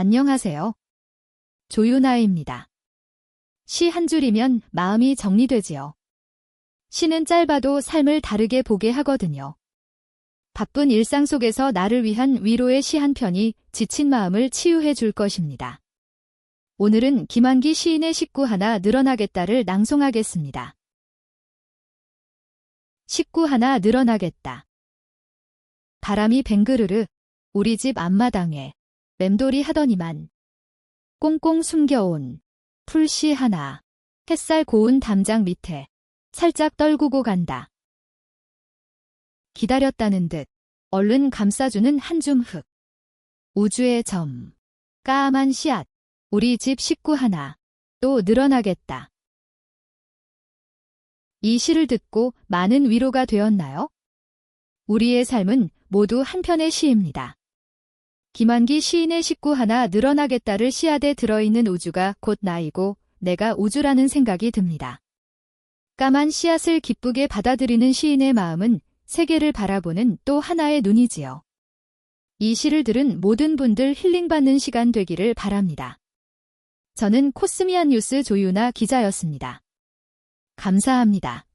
안녕하세요. 조유나입니다. 시 한 줄이면 마음이 정리되지요. 시는 짧아도 삶을 다르게 보게 하거든요. 바쁜 일상 속에서 나를 위한 위로의 시 한 편이 지친 마음을 치유해 줄 것입니다. 오늘은 김한기 시인의 식구 하나 늘어나겠다를 낭송하겠습니다. 식구 하나 늘어나겠다. 바람이 뱅그르르 우리 집 앞마당에 맴돌이 하더니만 꽁꽁 숨겨온 풀씨 하나 햇살 고운 담장 밑에 살짝 떨구고 간다. 기다렸다는 듯 얼른 감싸주는 한 줌 흙. 우주의 점. 까만 씨앗. 우리 집 식구 하나. 또 늘어나겠다. 이 시를 듣고 많은 위로가 되었나요? 우리의 삶은 모두 한편의 시입니다. 김한기 시인의 식구 하나 늘어나겠다를 씨앗에 들어있는 우주가 곧 나이고 내가 우주라는 생각이 듭니다. 까만 씨앗을 기쁘게 받아들이는 시인의 마음은 세계를 바라보는 또 하나의 눈이지요. 이 시를 들은 모든 분들 힐링받는 시간 되기를 바랍니다. 저는 코스미안 뉴스 조유나 기자였습니다. 감사합니다.